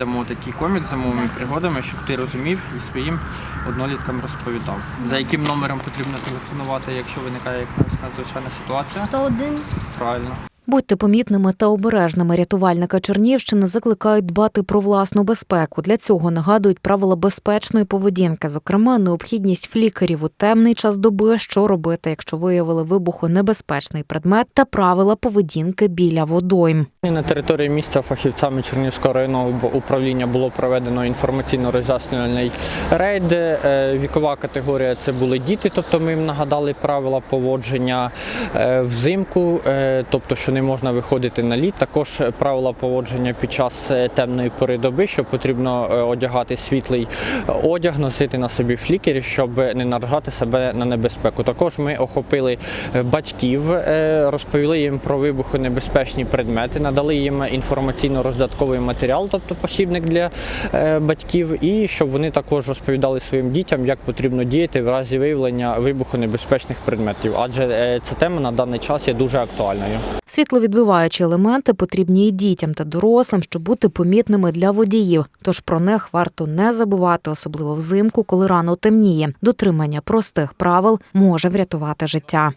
Дамо такий комік з зимовими пригодами, щоб ти розумів і своїм одноліткам розповідав. За яким номером потрібно телефонувати, якщо виникає якась надзвичайна ситуація? 101. Правильно. Будьте помітними та обережними. Рятувальника Чернівщини закликають дбати про власну безпеку. Для цього нагадують правила безпечної поведінки, зокрема, необхідність флікерів у темний час доби, що робити, якщо виявили вибухонебезпечний предмет, та правила поведінки біля водойм. На території міста фахівцями Чернівського районного управління було проведено інформаційно-роз'яснювальний рейд. Е, Вікова категорія це були діти, тобто ми їм нагадали правила поводження Е, взимку, е, тобто що не можна виходити на лід. Також правила поводження під час е, темної пори доби, що потрібно е, одягати світлий одяг, носити на собі флікері, щоб не наражати себе на небезпеку. Також ми охопили е, батьків, розповіли їм про вибухонебезпечні предмети, надали їм інформаційно-роздатковий матеріал, тобто посібник для батьків, і щоб вони також розповідали своїм дітям, як потрібно діяти в разі виявлення вибухонебезпечних предметів, адже ця тема на даний час є дуже актуальною. Світловідбиваючі елементи потрібні і дітям та дорослим, щоб бути помітними для водіїв. Тож про них варто не забувати, особливо взимку, коли рано темніє. Дотримання простих правил може врятувати життя.